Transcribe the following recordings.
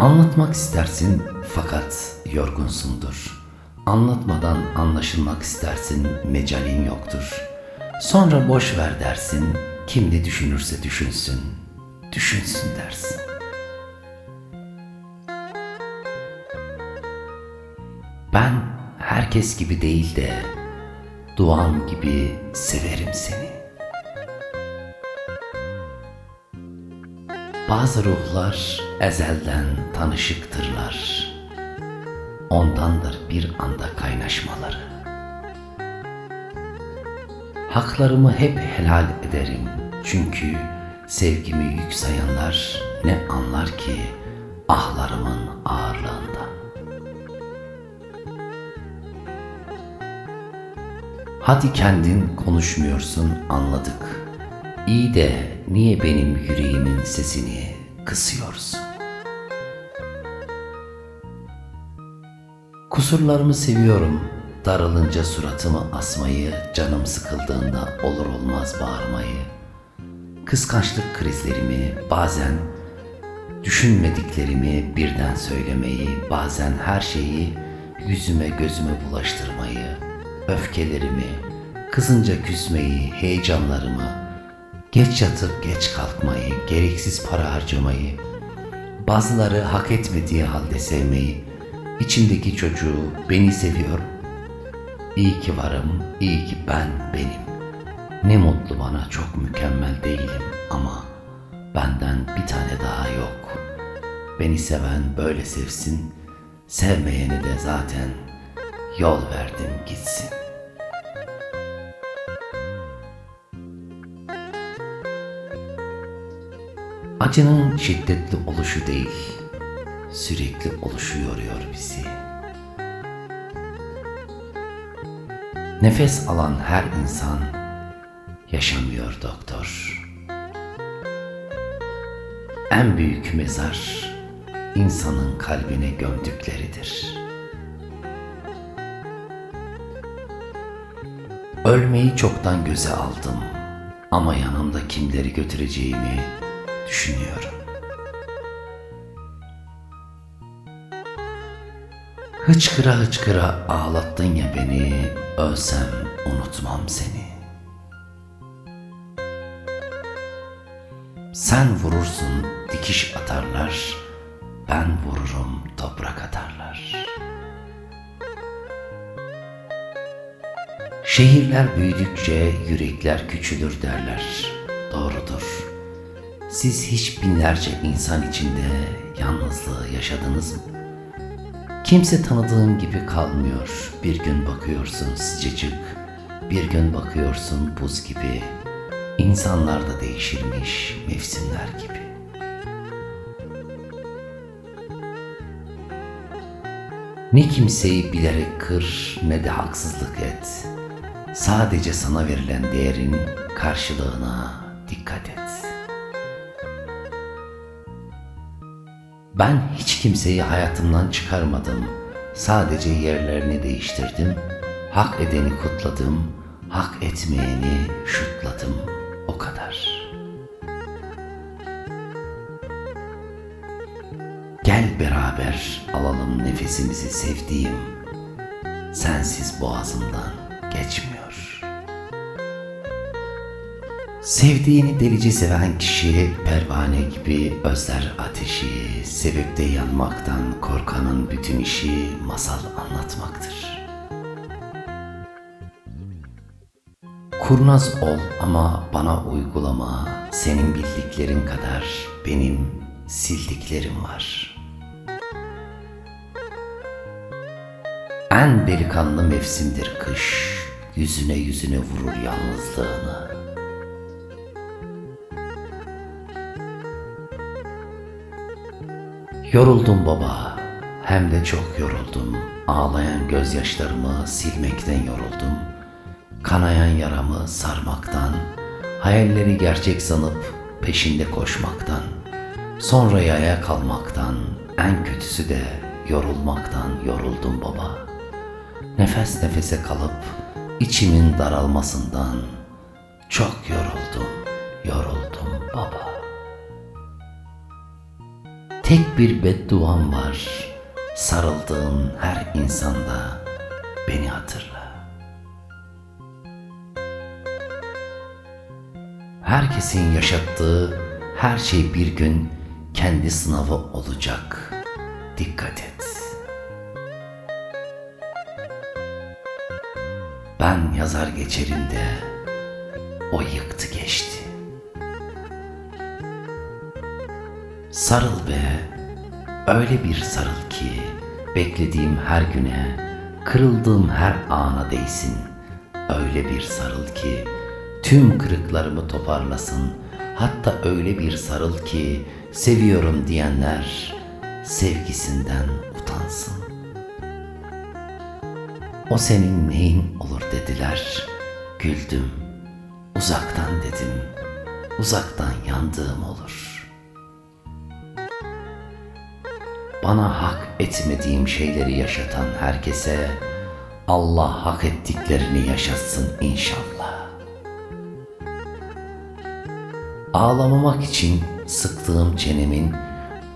Anlatmak istersin fakat yorgunsundur. Anlatmadan anlaşılmak istersin mecalin yoktur. Sonra boş ver dersin, kim ne düşünürse düşünsün, düşünsün dersin. Ben herkes gibi değil de duam gibi severim seni. Bazı ruhlar ezelden tanışıktırlar. Ondandır bir anda kaynaşmaları. Haklarımı hep helal ederim. Çünkü sevgimi yük sayanlar ne anlar ki ahlarımın ağırlığında. Hadi kendin konuşmuyorsun anladık. İyi de niye benim yüreğimin sesini kısıyorsun? Kusurlarımı seviyorum. Daralınca suratımı asmayı, canım sıkıldığında olur olmaz bağırmayı. Kıskançlık krizlerimi, bazen düşünmediklerimi birden söylemeyi, bazen her şeyi yüzüme gözüme bulaştırmayı, öfkelerimi, kızınca küsmeyi, heyecanlarımı, geç yatıp geç kalkmayı, gereksiz para harcamayı, bazıları hak etmediği halde sevmeyi, içimdeki çocuğu beni seviyor. İyi ki varım, iyi ki ben benim. Ne mutlu bana çok mükemmel değilim ama benden bir tane daha yok. Beni seven böyle sevsin, sevmeyeni de zaten yol verdim gitsin. Acının şiddetli oluşu değil, sürekli oluşu yoruyor bizi. Nefes alan her insan yaşamıyor doktor. En büyük mezar insanın kalbine gömdükleridir. Ölmeyi çoktan göze aldım ama yanımda kimleri götüreceğimi düşünüyorum. Hıçkıra hıçkıra ağlattın ya beni, ölsem unutmam seni. Sen vurursun dikiş atarlar, ben vururum toprak atarlar. Şehirler büyüdükçe yürekler küçülür derler. Siz hiç binlerce insan içinde yalnızlığı yaşadınız mı? Kimse tanıdığın gibi kalmıyor. Bir gün bakıyorsun sıcacık, bir gün bakıyorsun buz gibi. İnsanlar da değişirmiş mevsimler gibi. Ne kimseyi bilerek kır ne de haksızlık et. Sadece sana verilen değerin karşılığına dikkat et. Ben hiç kimseyi hayatımdan çıkarmadım. Sadece yerlerini değiştirdim. Hak edeni kutladım, hak etmeyeni şutladım. O kadar. Gel beraber alalım nefesimizi sevdiğim. Sensiz boğazımdan geçmiyor. Sevdiğini delice seven kişi pervane gibi özler ateşi, sevip de yanmaktan korkanın bütün işi masal anlatmaktır. Kurnaz ol ama bana uygulama, senin bildiklerin kadar benim sildiklerim var. En delikanlı mevsimdir kış, yüzüne yüzüne vurur yalnızlığını. Yoruldum baba, hem de çok yoruldum. Ağlayan gözyaşlarımı silmekten yoruldum. Kanayan yaramı sarmaktan, hayalleri gerçek sanıp peşinde koşmaktan, sonra yaya kalmaktan, en kötüsü de yorulmaktan yoruldum baba. Nefes nefese kalıp içimin daralmasından çok yoruldum, yoruldum baba. Tek bir bedduam var. Sarıldığın her insanda beni hatırla. Herkesin yaşattığı her şey bir gün kendi sınavı olacak. Dikkat et. Ben yazar geçerim de o yıktı geçti. Sarıl be, öyle bir sarıl ki beklediğim her güne, kırıldığım her ana değsin. Öyle bir sarıl ki tüm kırıklarımı toparlasın. Hatta öyle bir sarıl ki seviyorum diyenler sevgisinden utansın. O senin neyin olur dediler. Güldüm. Uzaktan dedim. Uzaktan yandığım olur. Bana hak etmediğim şeyleri yaşatan herkese Allah hak ettiklerini yaşatsın inşallah. Ağlamamak için sıktığım çenemin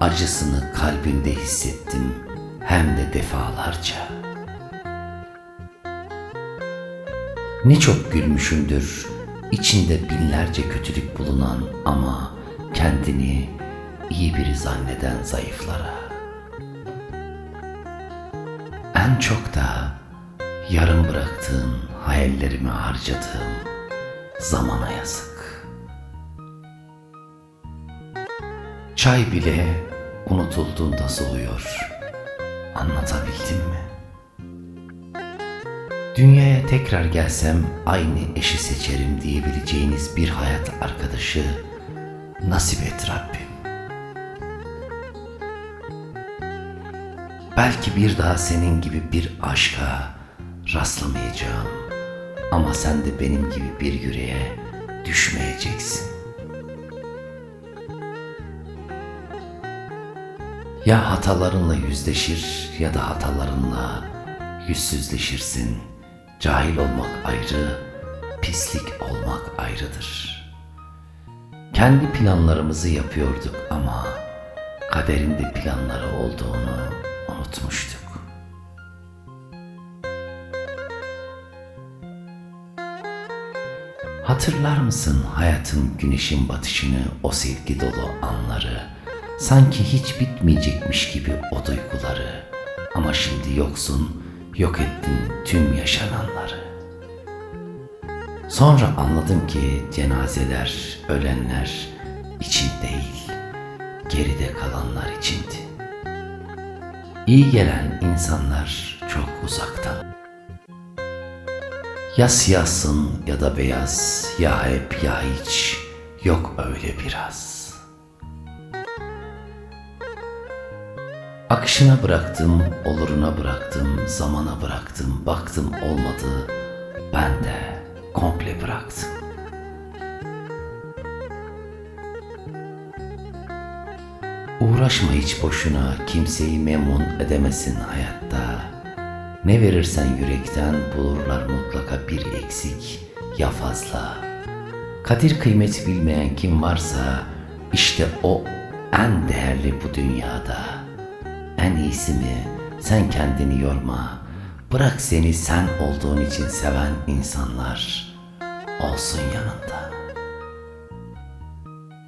acısını kalbimde hissettim hem de defalarca. Ne çok gülmüşümdür içinde binlerce kötülük bulunan ama kendini iyi biri zanneden zayıflara. En çok da yarım bıraktığım hayallerimi harcadığım zamana yazık. Çay bile unutulduğunda soğuyor. Anlatabildim mi? Dünyaya tekrar gelsem aynı eşi seçerim diyebileceğiniz bir hayat arkadaşı nasip et Rabbim. Belki bir daha senin gibi bir aşka rastlamayacağım. Ama sen de benim gibi bir yüreğe düşmeyeceksin. Ya hatalarınla yüzleşir ya da hatalarınla yüzsüzleşirsin. Cahil olmak ayrı, pislik olmak ayrıdır. Kendi planlarımızı yapıyorduk ama kaderin de planları olduğunu unutmuştuk. Hatırlar mısın hayatın güneşin batışını, o sevgi dolu anları? Sanki hiç bitmeyecekmiş gibi o duyguları. Ama şimdi yoksun, yok ettin tüm yaşananları. Sonra anladım ki cenazeler, ölenler için değil, geride kalanlar içindi. İyi gelen insanlar çok uzaktan. Ya siyahsın ya da beyaz, ya hep ya hiç, yok öyle biraz. Akışına bıraktım, oluruna bıraktım, zamana bıraktım, baktım olmadı, ben de komple bıraktım. Uğraşma hiç boşuna, kimseyi memnun edemesin hayatta. Ne verirsen yürekten bulurlar mutlaka bir eksik ya fazla. Kadir kıymet bilmeyen kim varsa işte o en değerli bu dünyada. En iyisi mi sen kendini yorma. Bırak seni sen olduğun için seven insanlar olsun yanında.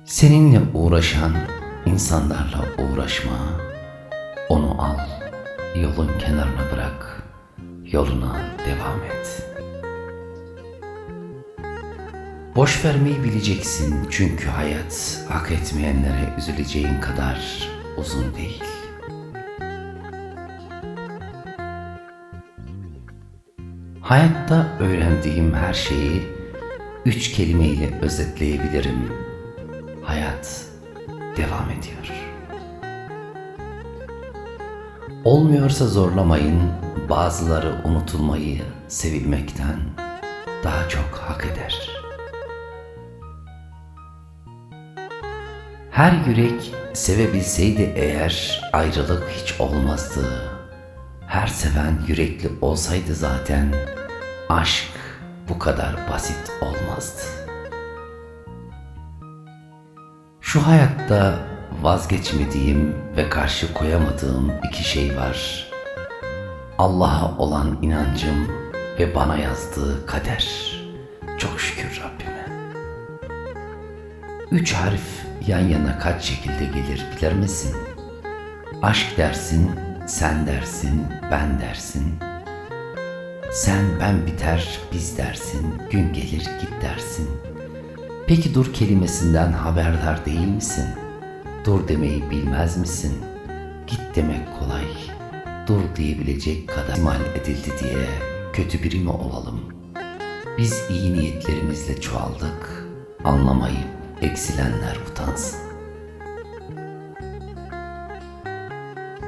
Seninle uğraşan insanlarla uğraşma. Onu al, yolun kenarına bırak, yoluna devam et. Boş vermeyi bileceksin çünkü hayat hak etmeyenlere üzüleceğin kadar uzun değil. Hayatta öğrendiğim her şeyi üç kelimeyle özetleyebilirim. Devam ediyor. Olmuyorsa zorlamayın, bazıları unutulmayı sevilmekten daha çok hak eder. Her yürek sevebilseydi eğer ayrılık hiç olmazdı. Her seven yürekli olsaydı zaten aşk bu kadar basit olmazdı. Şu hayatta vazgeçmediğim ve karşı koyamadığım iki şey var. Allah'a olan inancım ve bana yazdığı kader. Çok şükür Rabbime. Üç harf yan yana kaç şekilde gelir bilir misin? Aşk dersin, sen dersin, ben dersin. Sen ben biter, biz dersin, gün gelir git dersin. Peki dur kelimesinden haberdar değil misin? Dur demeyi bilmez misin? Git demek kolay. Dur diyebilecek kadar imal edildi diye kötü biri mi olalım? Biz iyi niyetlerimizle çoğaldık. Anlamayıp eksilenler utansın.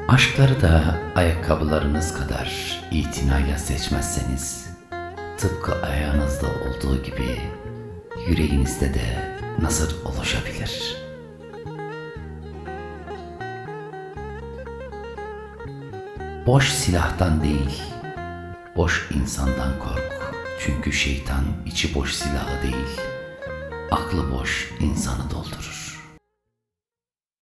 Aşkları da ayakkabılarınız kadar itinayla seçmezseniz, tıpkı ayağınızda olduğu gibi yüreğinizde de nazır oluşabilir. Boş silahtan değil, boş insandan kork. Çünkü şeytan içi boş silahı değil, aklı boş insanı doldurur.